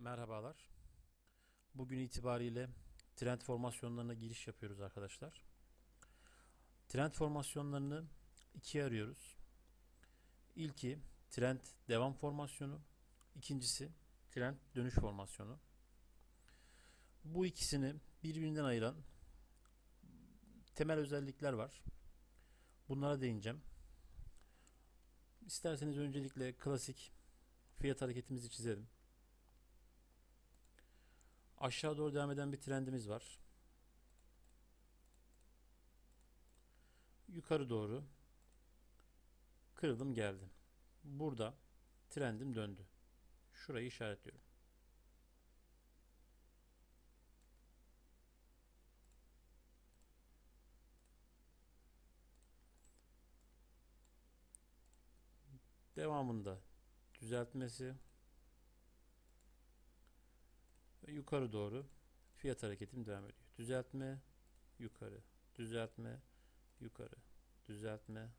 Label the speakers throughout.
Speaker 1: Merhabalar. Bugün itibariyle trend formasyonlarına giriş yapıyoruz arkadaşlar. Trend formasyonlarını ikiye arıyoruz. İlki trend devam formasyonu, ikincisi trend dönüş formasyonu. Bu ikisini birbirinden ayıran temel özellikler var. Bunlara değineceğim. İsterseniz öncelikle klasik fiyat hareketimizi çizelim. Aşağı doğru devam eden bir trendimiz var. Yukarı doğru kırıldım geldi. Burada trendim döndü. Şurayı işaretliyorum. Devamında düzeltmesi ve yukarı doğru fiyat hareketim devam ediyor. Düzeltme, yukarı, düzeltme, yukarı, düzeltme,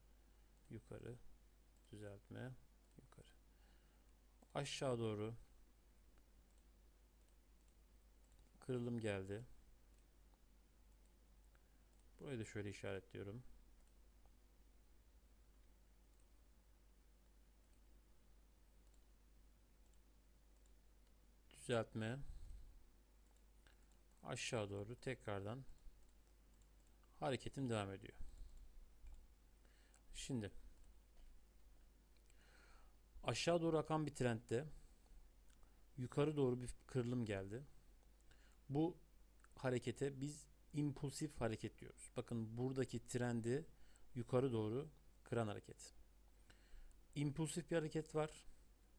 Speaker 1: yukarı, düzeltme, yukarı. Aşağı doğru kırılım geldi. Burayı da şöyle işaretliyorum. Düzeltme aşağı doğru tekrardan hareketim devam ediyor. Şimdi aşağı doğru akan bir trendde yukarı doğru bir kırılım geldi. Bu harekete biz impulsif hareket diyoruz. Bakın buradaki trendi yukarı doğru kıran hareket. İmpulsif bir hareket var.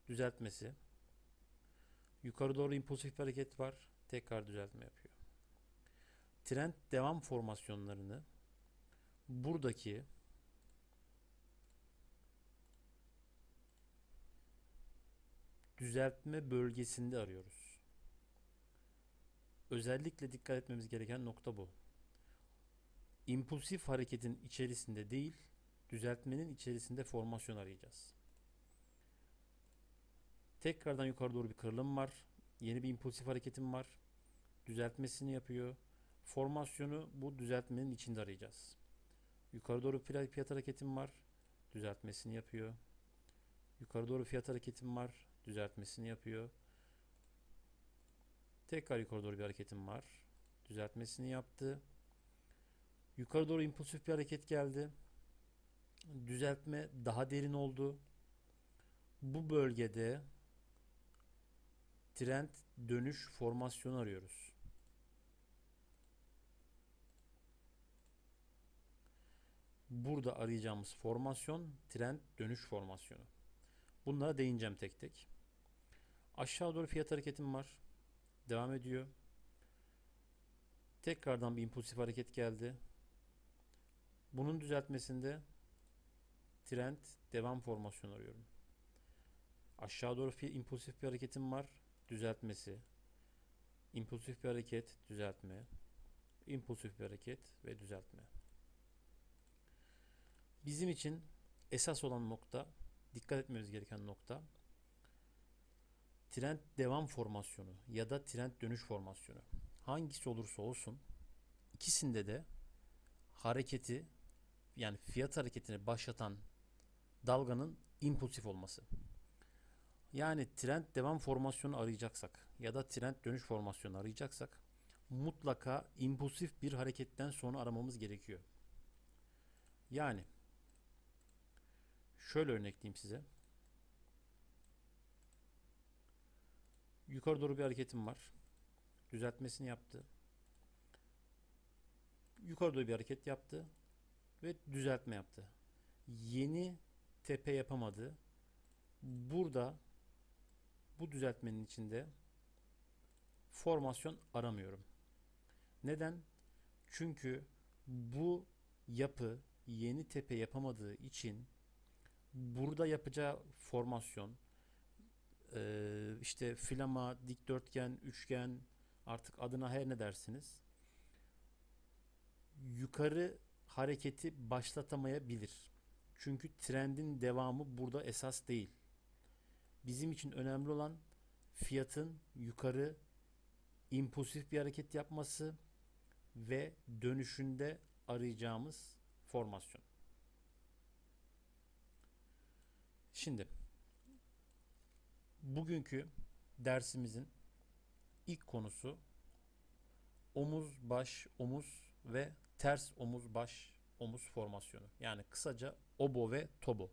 Speaker 1: Düzeltmesi. Yukarı doğru impulsif bir hareket var tekrar düzeltme yapıyor. Trend devam formasyonlarını buradaki düzeltme bölgesinde arıyoruz. Özellikle dikkat etmemiz gereken nokta bu. İmpulsif hareketin içerisinde değil, düzeltmenin içerisinde formasyon arayacağız. Tekrardan yukarı doğru bir kırılım var. Yeni bir impulsif hareketim var. Düzeltmesini yapıyor. Formasyonu bu düzeltmenin içinde arayacağız. Yukarı doğru fiyat, hareketim var. Düzeltmesini yapıyor. Yukarı doğru fiyat hareketim var. Düzeltmesini yapıyor. Tekrar yukarı doğru bir hareketim var. Düzeltmesini yaptı. Yukarı doğru impulsif bir hareket geldi. Düzeltme daha derin oldu. Bu bölgede trend dönüş formasyonu arıyoruz. Burada arayacağımız formasyon trend dönüş formasyonu. Bunlara değineceğim tek tek. Aşağı doğru fiyat hareketim var. Devam ediyor. Tekrardan bir impulsif hareket geldi. Bunun düzeltmesinde trend devam formasyonu arıyorum. Aşağı doğru bir impulsif bir hareketim var. Düzeltmesi. İmpulsif bir hareket, düzeltme. İmpulsif bir hareket ve düzeltme. Bizim için esas olan nokta, dikkat etmemiz gereken nokta trend devam formasyonu ya da trend dönüş formasyonu. Hangisi olursa olsun ikisinde de hareketi yani fiyat hareketini başlatan dalganın impulsif olması. Yani trend devam formasyonu arayacaksak ya da trend dönüş formasyonu arayacaksak mutlaka impulsif bir hareketten sonra aramamız gerekiyor. Yani şöyle örnekleyeyim size. Yukarı doğru bir hareketim var. Düzeltmesini yaptı. Yukarı doğru bir hareket yaptı ve düzeltme yaptı. Yeni tepe yapamadı. Burada bu düzeltmenin içinde formasyon aramıyorum. Neden? Çünkü bu yapı yeni tepe yapamadığı için burada yapacağı formasyon işte flama, dikdörtgen, üçgen artık adına her ne dersiniz yukarı hareketi başlatamayabilir. Çünkü trendin devamı burada esas değil. Bizim için önemli olan fiyatın yukarı impulsif bir hareket yapması ve dönüşünde arayacağımız formasyon. Şimdi bugünkü dersimizin ilk konusu omuz baş omuz ve ters omuz baş omuz formasyonu. Yani kısaca obo ve tobo.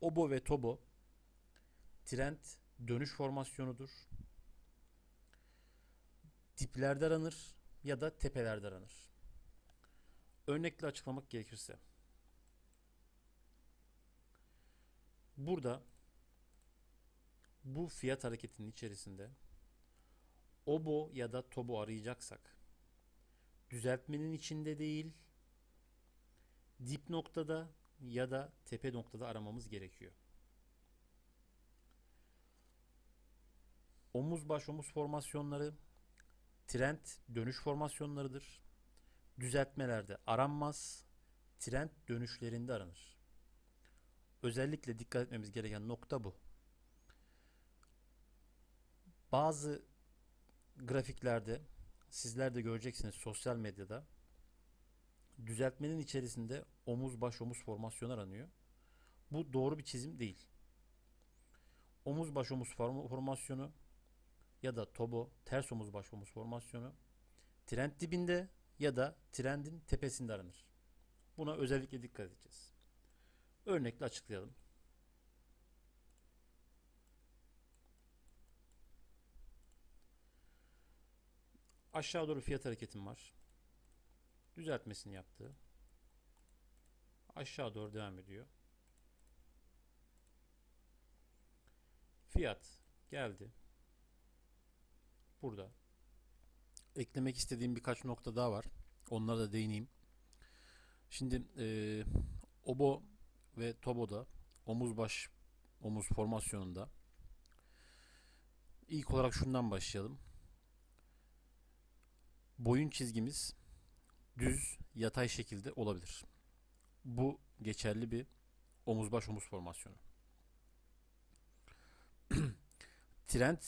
Speaker 1: Obo ve tobo trend dönüş formasyonudur. Diplerde aranır ya da tepelerde aranır. Örnekle açıklamak gerekirse. Burada bu fiyat hareketinin içerisinde obo ya da tobo arayacaksak düzeltmenin içinde değil dip noktada ya da tepe noktada aramamız gerekiyor. Omuz baş omuz formasyonları trend dönüş formasyonlarıdır. Düzeltmelerde aranmaz, trend dönüşlerinde aranır. Özellikle dikkat etmemiz gereken nokta bu. Bazı grafiklerde sizler de göreceksiniz sosyal medyada düzeltmenin içerisinde omuz baş omuz formasyonu aranıyor. Bu doğru bir çizim değil. Omuz baş omuz form- formasyonu ya da tobo ters omuz baş omuz formasyonu trend dibinde ya da trendin tepesinde aranır. Buna özellikle dikkat edeceğiz. Örnekle açıklayalım. Aşağı doğru fiyat hareketim var. Düzeltmesini yaptı. Aşağı doğru devam ediyor. Fiyat geldi. Burada. Eklemek istediğim birkaç nokta daha var. Onlara da değineyim. Şimdi eee obo ve toboda omuz baş omuz formasyonunda ilk olarak şundan başlayalım. Boyun çizgimiz düz yatay şekilde olabilir. Bu geçerli bir omuz baş omuz formasyonu. Trend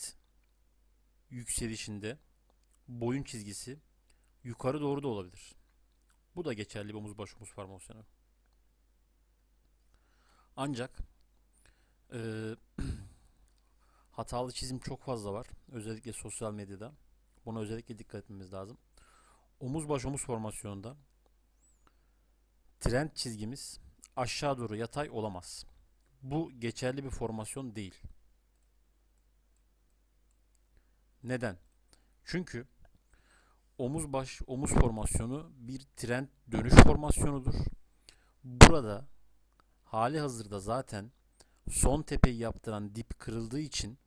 Speaker 1: yükselişinde boyun çizgisi yukarı doğru da olabilir. Bu da geçerli bir omuz baş omuz formasyonu. Ancak eee, hatalı çizim çok fazla var. Özellikle sosyal medyada. Buna özellikle dikkat etmemiz lazım. Omuz baş omuz formasyonunda trend çizgimiz aşağı doğru yatay olamaz. Bu geçerli bir formasyon değil. Neden? Çünkü omuz baş omuz formasyonu bir trend dönüş formasyonudur. Burada hali hazırda zaten son tepeyi yaptıran dip kırıldığı için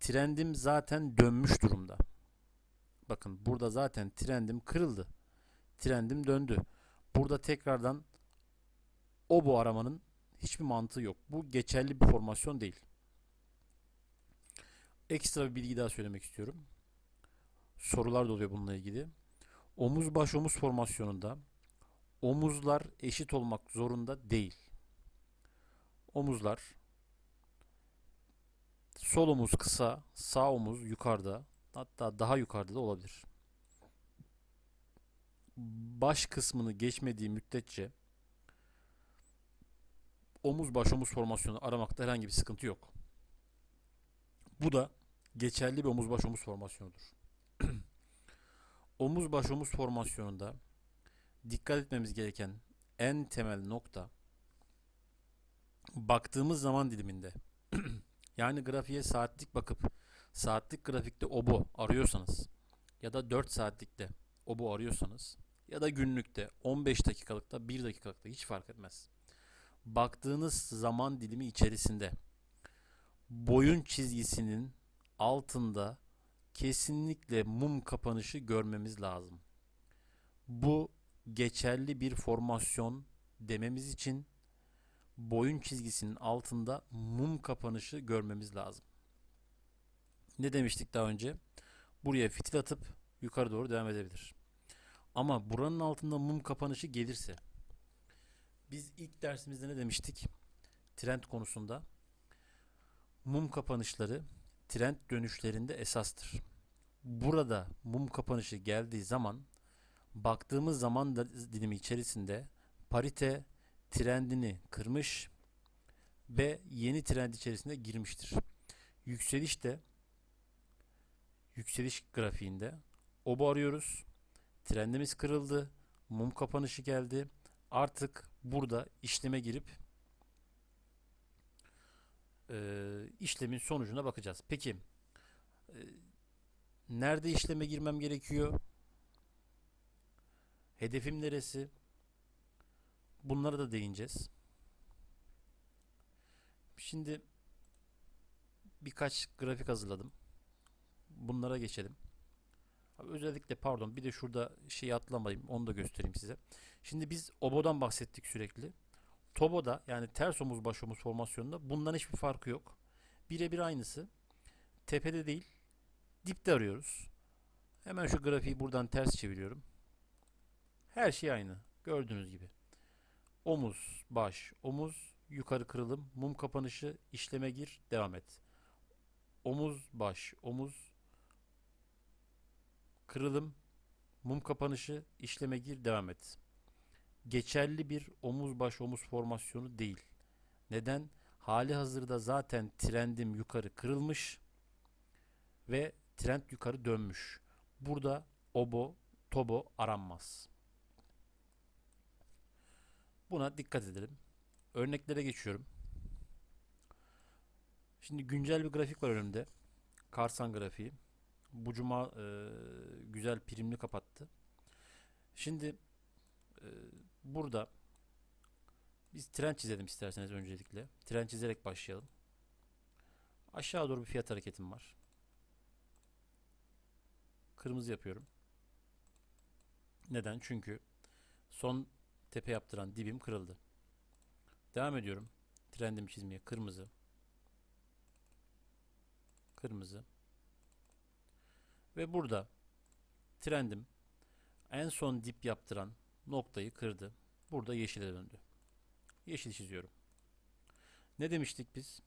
Speaker 1: trendim zaten dönmüş durumda. Bakın burada zaten trendim kırıldı. Trendim döndü. Burada tekrardan obo aramanın hiçbir mantığı yok. Bu geçerli bir formasyon değil. Ekstra bir bilgi daha söylemek istiyorum. Sorular da oluyor bununla ilgili. Omuz baş omuz formasyonunda omuzlar eşit olmak zorunda değil. Omuzlar sol omuz kısa, sağ omuz yukarıda, hatta daha yukarıda da olabilir. Baş kısmını geçmediği müddetçe omuz baş omuz formasyonu aramakta herhangi bir sıkıntı yok. Bu da geçerli bir omuz baş omuz formasyonudur. omuz baş omuz formasyonunda dikkat etmemiz gereken en temel nokta baktığımız zaman diliminde yani grafiğe saatlik bakıp saatlik grafikte obo arıyorsanız ya da 4 saatlikte obo arıyorsanız ya da günlükte 15 dakikalıkta 1 dakikalıkta hiç fark etmez. Baktığınız zaman dilimi içerisinde boyun çizgisinin altında kesinlikle mum kapanışı görmemiz lazım. Bu geçerli bir formasyon dememiz için boyun çizgisinin altında mum kapanışı görmemiz lazım. Ne demiştik daha önce? Buraya fitil atıp yukarı doğru devam edebilir. Ama buranın altında mum kapanışı gelirse biz ilk dersimizde ne demiştik? Trend konusunda mum kapanışları trend dönüşlerinde esastır. Burada mum kapanışı geldiği zaman baktığımız zaman da dilimi içerisinde parite trendini kırmış ve yeni trend içerisine girmiştir. Yükseliş de yükseliş grafiğinde obo arıyoruz. Trendimiz kırıldı. Mum kapanışı geldi. Artık burada işleme girip e, işlemin sonucuna bakacağız. Peki e, nerede işleme girmem gerekiyor? Hedefim neresi? Bunlara da değineceğiz. Şimdi birkaç grafik hazırladım. Bunlara geçelim. Özellikle pardon bir de şurada şeyi atlamayayım onu da göstereyim size. Şimdi biz obodan bahsettik sürekli. Tobo'da yani ters omuz baş omuz formasyonunda bundan hiçbir farkı yok. Birebir aynısı. Tepede değil dipte arıyoruz. Hemen şu grafiği buradan ters çeviriyorum. Her şey aynı. Gördüğünüz gibi. Omuz, baş, omuz, yukarı kırılım, mum kapanışı, işleme gir, devam et. Omuz, baş, omuz, kırılım, mum kapanışı, işleme gir, devam et. Geçerli bir omuz baş omuz formasyonu değil. Neden? Hali hazırda zaten trendim yukarı kırılmış ve trend yukarı dönmüş. Burada obo, tobo aranmaz. Buna dikkat edelim. Örneklere geçiyorum. Şimdi güncel bir grafik var önümde. Karsan grafiği. Bu cuma e, güzel primli kapattı. Şimdi e, burada biz trend çizelim isterseniz öncelikle. Trend çizerek başlayalım. Aşağı doğru bir fiyat hareketim var. Kırmızı yapıyorum. Neden? Çünkü son tepe yaptıran dibim kırıldı. Devam ediyorum. Trendimi çizmeye kırmızı. Kırmızı. Ve burada trendim en son dip yaptıran noktayı kırdı. Burada yeşile döndü. Yeşil çiziyorum. Ne demiştik biz?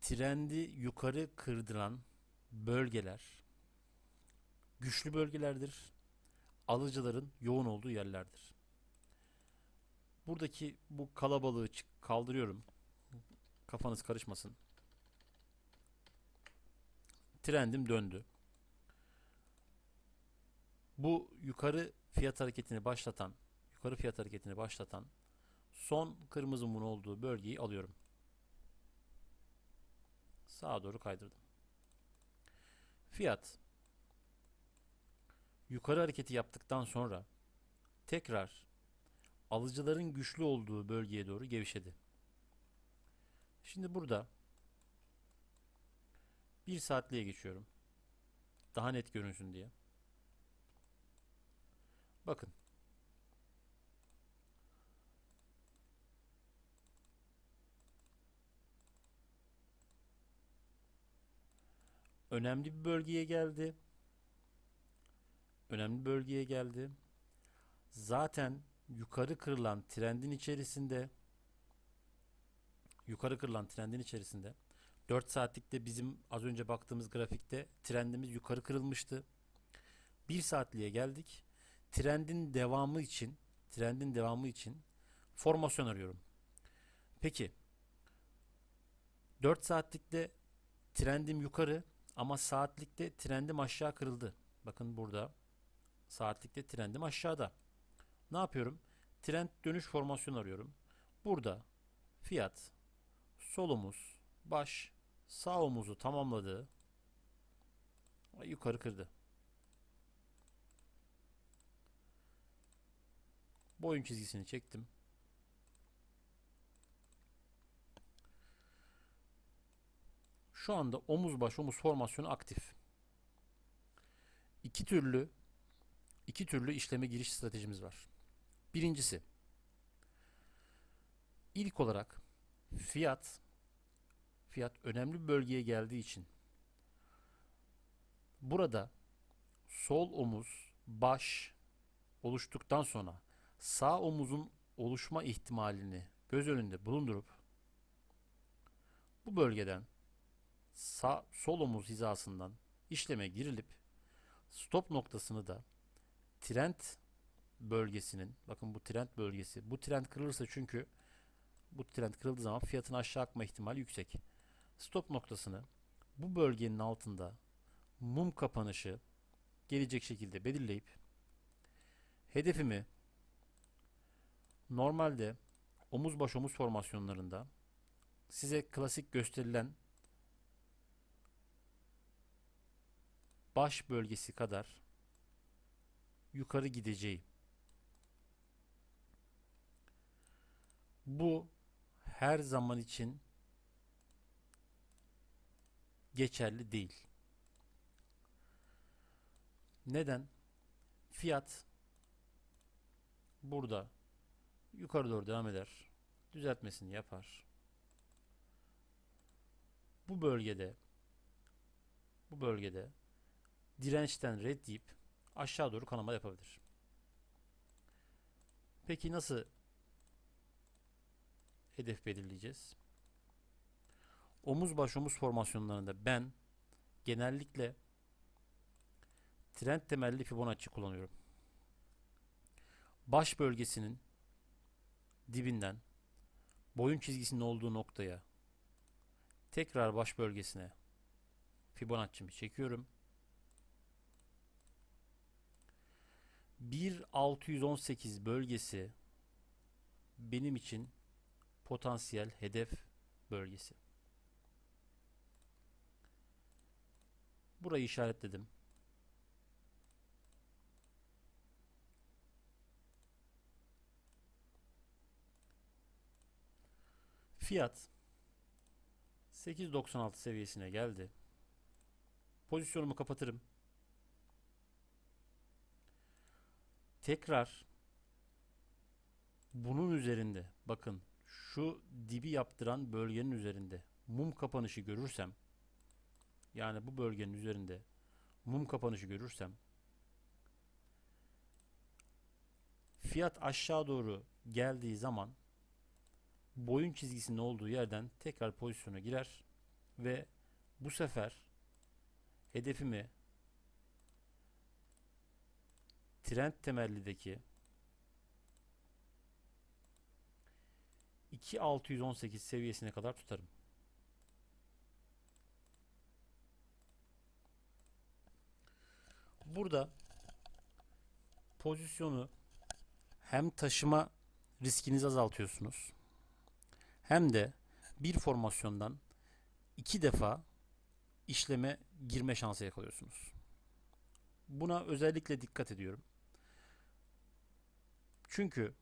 Speaker 1: Trendi yukarı kırdıran bölgeler güçlü bölgelerdir. Alıcıların yoğun olduğu yerlerdir. Buradaki bu kalabalığı kaldırıyorum. Kafanız karışmasın. Trendim döndü. Bu yukarı fiyat hareketini başlatan, yukarı fiyat hareketini başlatan son kırmızı mum olduğu bölgeyi alıyorum. Sağa doğru kaydırdım. Fiyat yukarı hareketi yaptıktan sonra tekrar alıcıların güçlü olduğu bölgeye doğru gevşedi. Şimdi burada bir saatliğe geçiyorum. Daha net görünsün diye. Bakın. Önemli bir bölgeye geldi. Önemli bölgeye geldi. Zaten yukarı kırılan trendin içerisinde yukarı kırılan trendin içerisinde 4 saatlikte bizim az önce baktığımız grafikte trendimiz yukarı kırılmıştı. 1 saatliğe geldik. Trendin devamı için trendin devamı için formasyon arıyorum. Peki 4 saatlikte trendim yukarı ama saatlikte trendim aşağı kırıldı. Bakın burada saatlikte trendim aşağıda. Ne yapıyorum? Trend dönüş formasyon arıyorum. Burada fiyat sol omuz, baş, sağ omuzu tamamladı. Yukarı kırdı. Boyun çizgisini çektim. Şu anda omuz baş omuz formasyonu aktif. İki türlü iki türlü işleme giriş stratejimiz var. Birincisi ilk olarak fiyat fiyat önemli bir bölgeye geldiği için burada sol omuz baş oluştuktan sonra sağ omuzun oluşma ihtimalini göz önünde bulundurup bu bölgeden sağ sol omuz hizasından işleme girilip stop noktasını da trend bölgesinin bakın bu trend bölgesi bu trend kırılırsa çünkü bu trend kırıldığı zaman fiyatın aşağı akma ihtimali yüksek. Stop noktasını bu bölgenin altında mum kapanışı gelecek şekilde belirleyip hedefimi normalde omuz baş omuz formasyonlarında size klasik gösterilen baş bölgesi kadar yukarı gideceği. Bu her zaman için geçerli değil. Neden? Fiyat burada yukarı doğru devam eder. Düzeltmesini yapar. Bu bölgede bu bölgede dirençten red deyip aşağı doğru kanama yapabilir. Peki nasıl hedef belirleyeceğiz? Omuz baş omuz formasyonlarında ben genellikle trend temelli Fibonacci kullanıyorum. Baş bölgesinin dibinden boyun çizgisinin olduğu noktaya tekrar baş bölgesine Fibonacci'mi çekiyorum. 1618 bölgesi benim için potansiyel hedef bölgesi. Burayı işaretledim. Fiyat 8.96 seviyesine geldi. Pozisyonumu kapatırım. Tekrar bunun üzerinde bakın şu dibi yaptıran bölgenin üzerinde mum kapanışı görürsem yani bu bölgenin üzerinde mum kapanışı görürsem fiyat aşağı doğru geldiği zaman boyun çizgisinin olduğu yerden tekrar pozisyona girer ve bu sefer hedefimi trend temellideki 2618 seviyesine kadar tutarım. Burada pozisyonu hem taşıma riskinizi azaltıyorsunuz hem de bir formasyondan iki defa işleme girme şansı yakalıyorsunuz. Buna özellikle dikkat ediyorum. Çünkü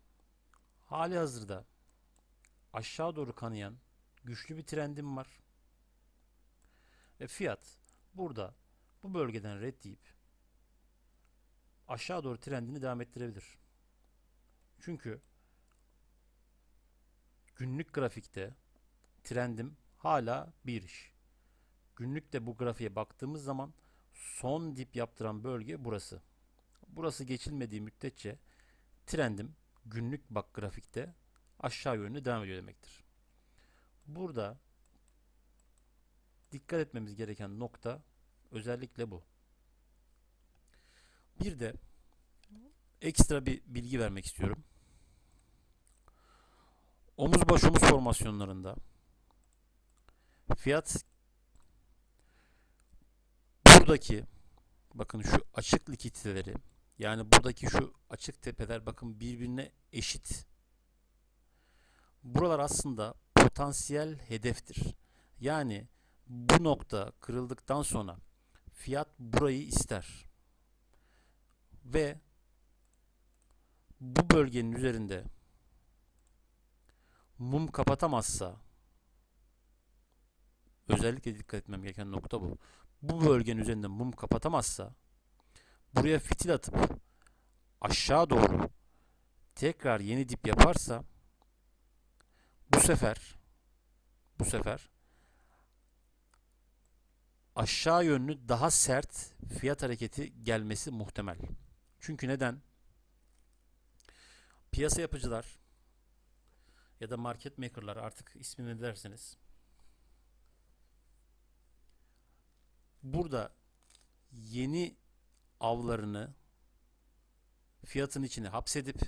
Speaker 1: hali hazırda aşağı doğru kanayan güçlü bir trendim var. Ve fiyat burada bu bölgeden red aşağı doğru trendini devam ettirebilir. Çünkü günlük grafikte trendim hala bir iş. Günlükte bu grafiğe baktığımız zaman son dip yaptıran bölge burası. Burası geçilmediği müddetçe trendim günlük bak grafikte aşağı yönlü devam ediyor demektir. Burada dikkat etmemiz gereken nokta özellikle bu. Bir de ekstra bir bilgi vermek istiyorum. Omuz baş omuz formasyonlarında fiyat buradaki bakın şu açık likiditeleri yani buradaki şu açık tepeler bakın birbirine eşit. Buralar aslında potansiyel hedeftir. Yani bu nokta kırıldıktan sonra fiyat burayı ister. Ve bu bölgenin üzerinde mum kapatamazsa özellikle dikkat etmem gereken nokta bu. Bu bölgenin üzerinde mum kapatamazsa buraya fitil atıp aşağı doğru tekrar yeni dip yaparsa bu sefer bu sefer aşağı yönlü daha sert fiyat hareketi gelmesi muhtemel. Çünkü neden? Piyasa yapıcılar ya da market makerlar artık ismini derseniz burada yeni avlarını fiyatın içine hapsedip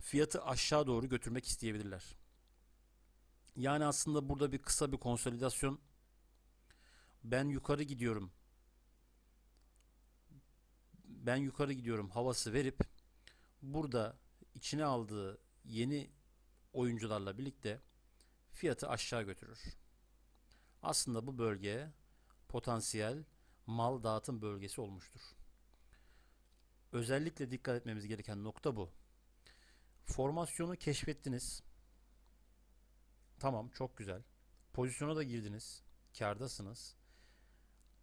Speaker 1: fiyatı aşağı doğru götürmek isteyebilirler. Yani aslında burada bir kısa bir konsolidasyon. Ben yukarı gidiyorum. Ben yukarı gidiyorum havası verip burada içine aldığı yeni oyuncularla birlikte fiyatı aşağı götürür. Aslında bu bölge potansiyel mal dağıtım bölgesi olmuştur. Özellikle dikkat etmemiz gereken nokta bu. Formasyonu keşfettiniz. Tamam, çok güzel. Pozisyona da girdiniz. Kârdasınız.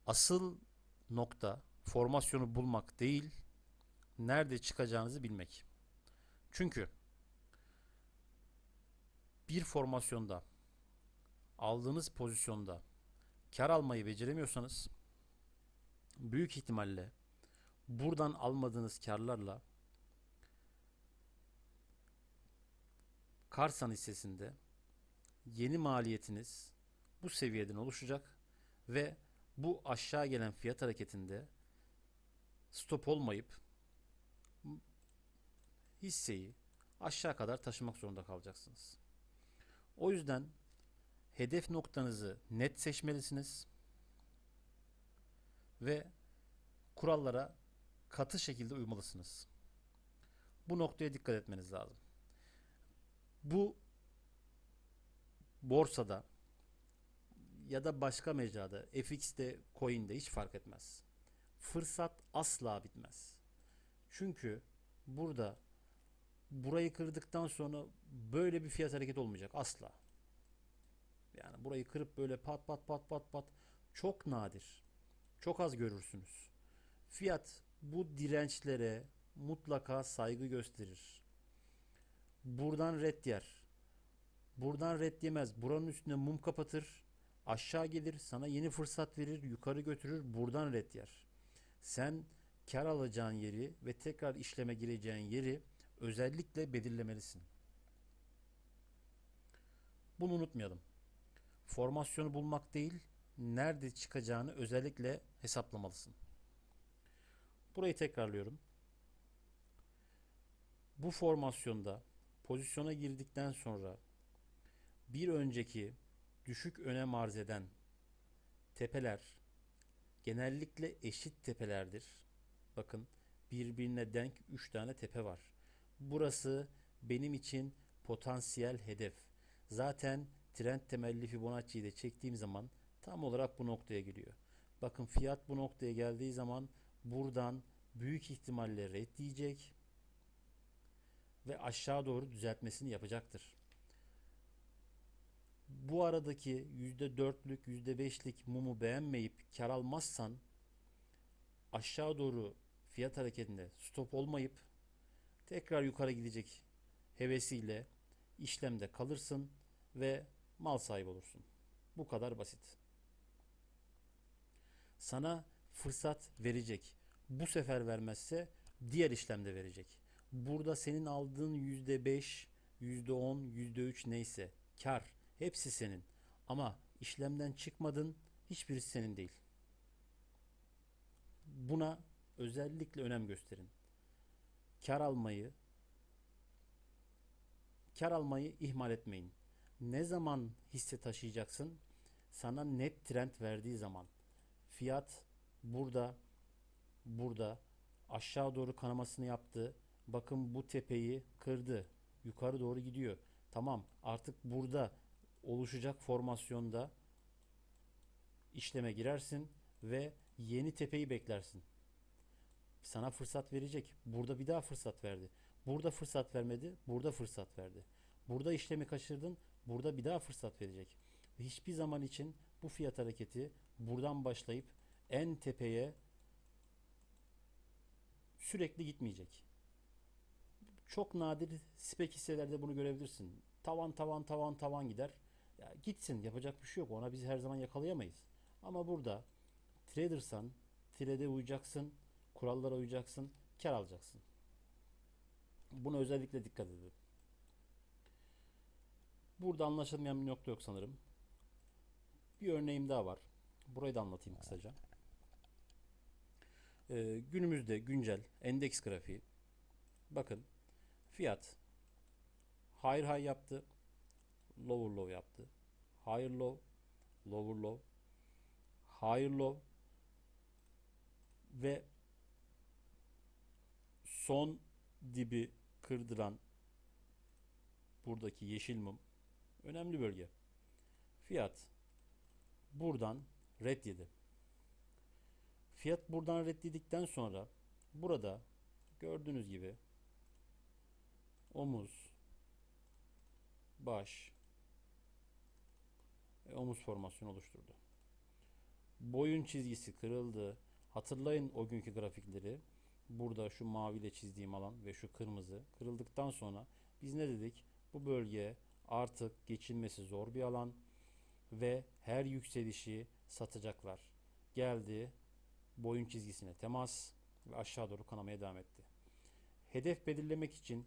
Speaker 1: Asıl nokta formasyonu bulmak değil, nerede çıkacağınızı bilmek. Çünkü bir formasyonda aldığınız pozisyonda kar almayı beceremiyorsanız büyük ihtimalle buradan almadığınız karlarla Karsan hissesinde yeni maliyetiniz bu seviyeden oluşacak ve bu aşağı gelen fiyat hareketinde stop olmayıp hisseyi aşağı kadar taşımak zorunda kalacaksınız. O yüzden hedef noktanızı net seçmelisiniz ve kurallara katı şekilde uymalısınız. Bu noktaya dikkat etmeniz lazım. Bu borsada ya da başka mecrada, FX'te, coin'de hiç fark etmez. Fırsat asla bitmez. Çünkü burada burayı kırdıktan sonra böyle bir fiyat hareketi olmayacak asla. Yani burayı kırıp böyle pat pat pat pat pat çok nadir. Çok az görürsünüz. Fiyat bu dirençlere mutlaka saygı gösterir. Buradan red yer. Buradan red yemez. Buranın üstüne mum kapatır. Aşağı gelir. Sana yeni fırsat verir. Yukarı götürür. Buradan red yer. Sen kar alacağın yeri ve tekrar işleme gireceğin yeri özellikle belirlemelisin. Bunu unutmayalım. Formasyonu bulmak değil, nerede çıkacağını özellikle hesaplamalısın. Burayı tekrarlıyorum. Bu formasyonda pozisyona girdikten sonra bir önceki düşük önem arz eden tepeler genellikle eşit tepelerdir. Bakın birbirine denk 3 tane tepe var. Burası benim için potansiyel hedef. Zaten trend temelli Fibonacci'yi de çektiğim zaman tam olarak bu noktaya geliyor. Bakın fiyat bu noktaya geldiği zaman buradan büyük ihtimalle red diyecek ve aşağı doğru düzeltmesini yapacaktır. Bu aradaki %4'lük %5'lik mumu beğenmeyip kar almazsan aşağı doğru fiyat hareketinde stop olmayıp tekrar yukarı gidecek hevesiyle işlemde kalırsın ve mal sahibi olursun. Bu kadar basit. Sana fırsat verecek. Bu sefer vermezse diğer işlemde verecek. Burada senin aldığın %5, %10, %3 neyse kar hepsi senin. Ama işlemden çıkmadın hiçbirisi senin değil. Buna özellikle önem gösterin. Kar almayı kar almayı ihmal etmeyin. Ne zaman hisse taşıyacaksın? Sana net trend verdiği zaman. Fiyat burada burada aşağı doğru kanamasını yaptı. Bakın bu tepeyi kırdı. Yukarı doğru gidiyor. Tamam artık burada oluşacak formasyonda işleme girersin ve yeni tepeyi beklersin. Sana fırsat verecek. Burada bir daha fırsat verdi. Burada fırsat vermedi. Burada fırsat verdi. Burada işlemi kaçırdın. Burada bir daha fırsat verecek. Ve hiçbir zaman için bu fiyat hareketi buradan başlayıp en tepeye sürekli gitmeyecek. Çok nadir spek hisselerde bunu görebilirsin. Tavan tavan tavan tavan gider. Ya gitsin yapacak bir şey yok. Ona biz her zaman yakalayamayız. Ama burada tradersan trade uyacaksın, kurallara uyacaksın, kar alacaksın. Buna özellikle dikkat edin. Burada anlaşılmayan bir nokta yok sanırım. Bir örneğim daha var. Burayı da anlatayım kısaca. Ee, günümüzde güncel endeks grafiği. Bakın fiyat higher high yaptı. Lower low yaptı. Higher low, lower low, higher low ve son dibi kırdıran buradaki yeşil mum önemli bölge. Fiyat buradan red yedi. Fiyat buradan red sonra burada gördüğünüz gibi omuz, baş ve omuz formasyonu oluşturdu. Boyun çizgisi kırıldı. Hatırlayın o günkü grafikleri. Burada şu maviyle çizdiğim alan ve şu kırmızı kırıldıktan sonra biz ne dedik? Bu bölge artık geçilmesi zor bir alan ve her yükselişi satacaklar. Geldi boyun çizgisine temas ve aşağı doğru kanamaya devam etti. Hedef belirlemek için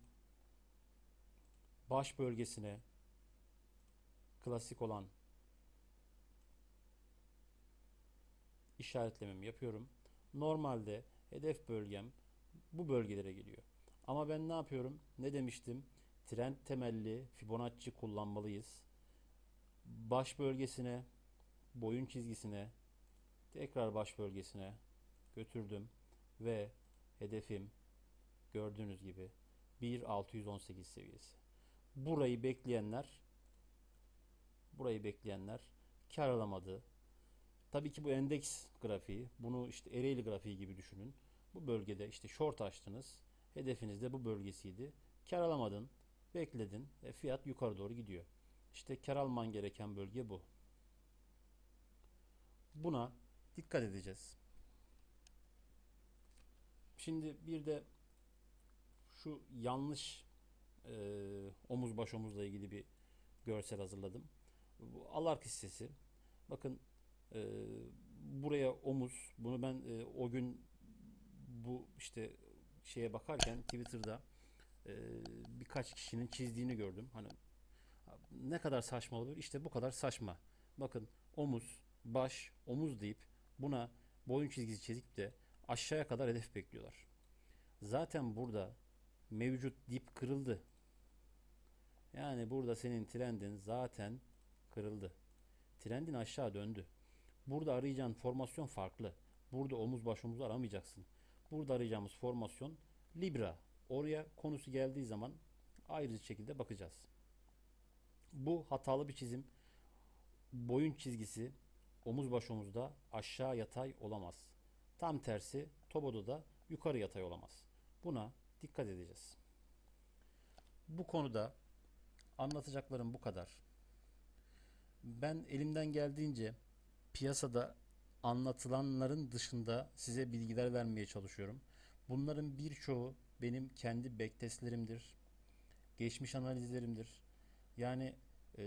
Speaker 1: baş bölgesine klasik olan işaretlememi yapıyorum. Normalde hedef bölgem bu bölgelere geliyor. Ama ben ne yapıyorum? Ne demiştim? Trend temelli Fibonacci kullanmalıyız. Baş bölgesine, boyun çizgisine, tekrar baş bölgesine götürdüm ve hedefim gördüğünüz gibi 1.618 seviyesi. Burayı bekleyenler burayı bekleyenler kar alamadı. Tabii ki bu endeks grafiği, bunu işte Ereğli grafiği gibi düşünün. Bu bölgede işte short açtınız. Hedefiniz de bu bölgesiydi. Kar alamadın, bekledin. E, fiyat yukarı doğru gidiyor. İşte kar alman gereken bölge bu. Buna dikkat edeceğiz. Şimdi bir de şu yanlış e, omuz baş omuzla ilgili bir görsel hazırladım. Bu alark hissesi. Bakın e, buraya omuz. Bunu ben e, o gün bu işte şeye bakarken Twitter'da e, birkaç kişinin çizdiğini gördüm. Hani ne kadar saçma olur? İşte bu kadar saçma. Bakın omuz, baş, omuz deyip buna boyun çizgisi çizip de aşağıya kadar hedef bekliyorlar. Zaten burada mevcut dip kırıldı. Yani burada senin trendin zaten kırıldı. Trendin aşağı döndü. Burada arayacağın formasyon farklı. Burada omuz baş omuz aramayacaksın. Burada arayacağımız formasyon Libra. Oraya konusu geldiği zaman ayrı şekilde bakacağız. Bu hatalı bir çizim. Boyun çizgisi omuz baş omuzda aşağı yatay olamaz. Tam tersi Tobo'da da yukarı yatay olamaz. Buna dikkat edeceğiz. Bu konuda anlatacaklarım bu kadar. Ben elimden geldiğince piyasada anlatılanların dışında size bilgiler vermeye çalışıyorum. Bunların birçoğu benim kendi backtestlerimdir. Geçmiş analizlerimdir. Yani e,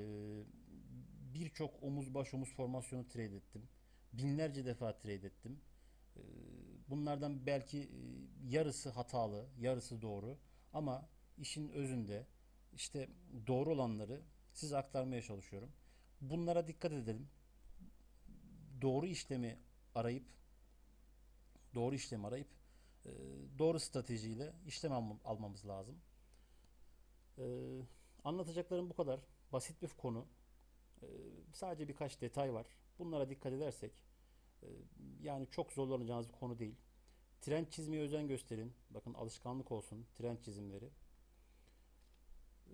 Speaker 1: birçok omuz baş omuz formasyonu trade ettim. Binlerce defa trade ettim. E, bunlardan belki e, yarısı hatalı, yarısı doğru. Ama işin özünde işte doğru olanları size aktarmaya çalışıyorum. Bunlara dikkat edelim. Doğru işlemi arayıp doğru işlemi arayıp e, doğru stratejiyle işlem almam- almamız lazım. E, anlatacaklarım bu kadar. Basit bir konu. E, sadece birkaç detay var. Bunlara dikkat edersek e, yani çok zorlanacağınız bir konu değil. Trend çizmeye özen gösterin. Bakın alışkanlık olsun trend çizimleri. E,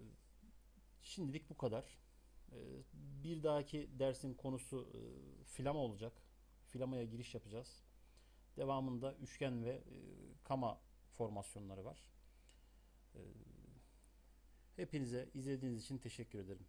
Speaker 1: Şimdilik bu kadar. E, Bir dahaki dersin konusu e, filama olacak. Filamaya giriş yapacağız. Devamında üçgen ve e, kama formasyonları var. Hepinize izlediğiniz için teşekkür ederim.